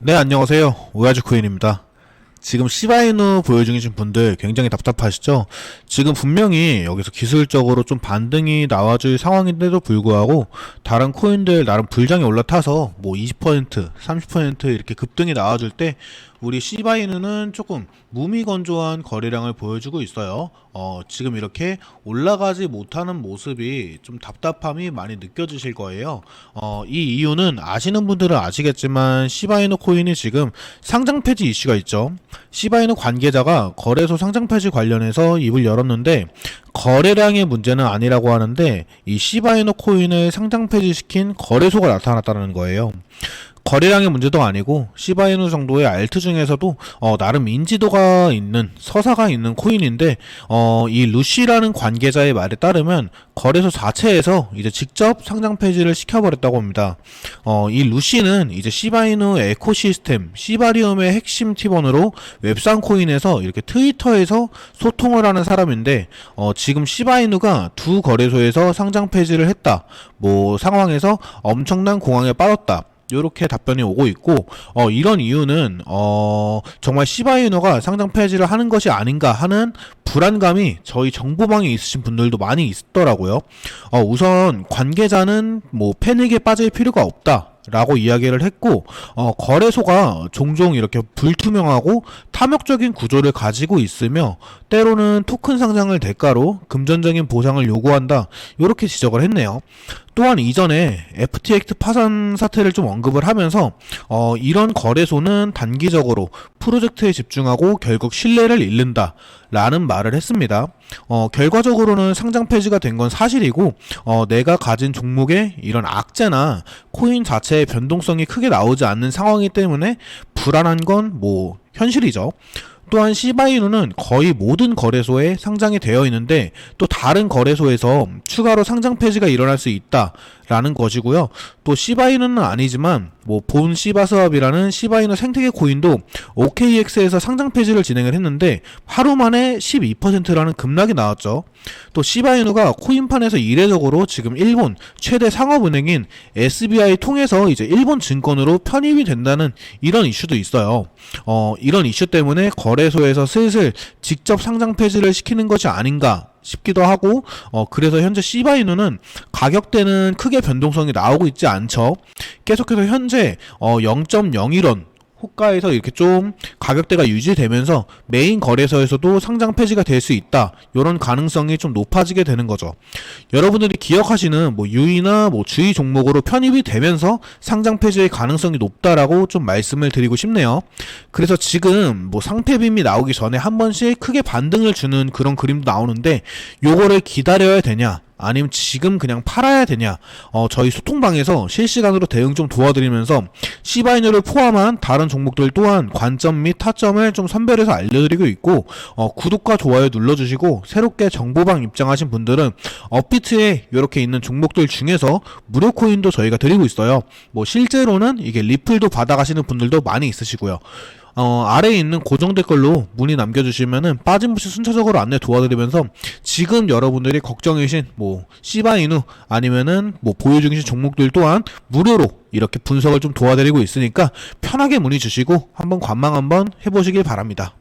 네, 안녕하세요. 오야지 코인입니다. 지금 시바이누 보여 중이신 분들 굉장히 답답하시죠? 지금 분명히 여기서 기술적으로 좀 반등이 나와줄 상황인데도 불구하고 다른 코인들 나름 불장이 올라타서 뭐 20%, 30% 이렇게 급등이 나와줄 때 우리 시바이누는 조금 무미건조한 거래량을 보여주고 있어요. 어, 지금 이렇게 올라가지 못하는 모습이 좀 답답함이 많이 느껴지실 거예요. 어, 이 이유는 아시는 분들은 아시겠지만 시바이누 코인이 지금 상장 폐지 이슈가 있죠. 시바이누 관계자가 거래소 상장 폐지 관련해서 입을 열었는데 거래량의 문제는 아니라고 하는데 이 시바이누 코인을 상장 폐지시킨 거래소가 나타났다는 거예요. 거래량의 문제도 아니고 시바이누 정도의 알트 중에서도 어, 나름 인지도가 있는 서사가 있는 코인인데 어, 이 루시라는 관계자의 말에 따르면 거래소 자체에서 이제 직접 상장 폐지를 시켜버렸다고 합니다. 어, 이 루시는 이제 시바이누 에코시스템 시바리움의 핵심 팀원으로 웹상 코인에서 이렇게 트위터에서 소통을 하는 사람인데 어, 지금 시바이누가 두 거래소에서 상장 폐지를 했다. 뭐 상황에서 엄청난 공황에 빠졌다. 요렇게 답변이 오고 있고 어 이런 이유는 어 정말 시바이누가 상장 폐지를 하는 것이 아닌가 하는 불안감이 저희 정보방에 있으신 분들도 많이 있더라고요. 어 우선 관계자는 뭐 패닉에 빠질 필요가 없다. 라고 이야기를 했고 어, 거래소가 종종 이렇게 불투명하고 탐욕적인 구조를 가지고 있으며 때로는 토큰 상장을 대가로 금전적인 보상을 요구한다 이렇게 지적을 했네요. 또한 이전에 FTX 파산 사태를 좀 언급을 하면서 어, 이런 거래소는 단기적으로 프로젝트에 집중하고 결국 신뢰를 잃는다 라는 말을 했습니다. 어, 결과적으로는 상장 폐지가 된 건 사실이고 어, 내가 가진 종목에 이런 악재나 코인 자체의 변동성이 크게 나오지 않는 상황이기 때문에 불안한 건 뭐 현실이죠. 또한 시바이누는 거의 모든 거래소에 상장이 되어 있는데 또 다른 거래소에서 추가로 상장 폐지가 일어날 수 있다 라는 것이고요. 또 시바이누는 아니지만 뭐 본 시바스왑이라는 시바이누 생태계 코인도 OKX에서 상장 폐지를 진행을 했는데 하루 만에 12%라는 급락이 나왔죠. 또 시바이누가 코인판에서 이례적으로 지금 일본 최대 상업은행인 SBI 통해서 이제 일본 증권으로 편입이 된다는 이런 이슈도 있어요. 어, 이런 이슈 때문에 거래소에서 슬슬 직접 상장 폐지를 시키는 것이 아닌가 싶기도 하고 어 그래서 현재 시바이누는 가격대는 크게 변동성이 나오고 있지 않죠. 계속해서 현재 어 0.01원 호가에서 이렇게 좀 가격대가 유지되면서 메인 거래소에서도 상장 폐지가 될 수 있다. 이런 가능성이 좀 높아지게 되는 거죠. 여러분들이 기억하시는 뭐 유의나 뭐 주의 종목으로 편입이 되면서 상장 폐지의 가능성이 높다라고 좀 말씀을 드리고 싶네요. 그래서 지금 뭐 상패빔이 나오기 전에 한 번씩 크게 반등을 주는 그런 그림도 나오는데 요거를 기다려야 되냐? 아니면 지금 그냥 팔아야 되냐? 어, 저희 소통방에서 실시간으로 대응 좀 도와드리면서 시바이누를 포함한 다른 종목들 또한 관점 및 타점을 좀 선별해서 알려드리고 있고 어, 구독과 좋아요 눌러주시고 새롭게 정보방 입장하신 분들은 업비트에 이렇게 있는 종목들 중에서 무료 코인도 저희가 드리고 있어요. 뭐 실제로는 이게 리플도 받아가시는 분들도 많이 있으시고요. 어, 아래에 있는 고정 댓글로 문의 남겨주시면은 빠짐없이 순차적으로 안내 도와드리면서 지금 여러분들이 걱정이신 뭐 시바이누 아니면은 뭐 보유 중이신 종목들 또한 무료로 이렇게 분석을 좀 도와드리고 있으니까 편하게 문의 주시고 한번 관망 한번 해보시길 바랍니다.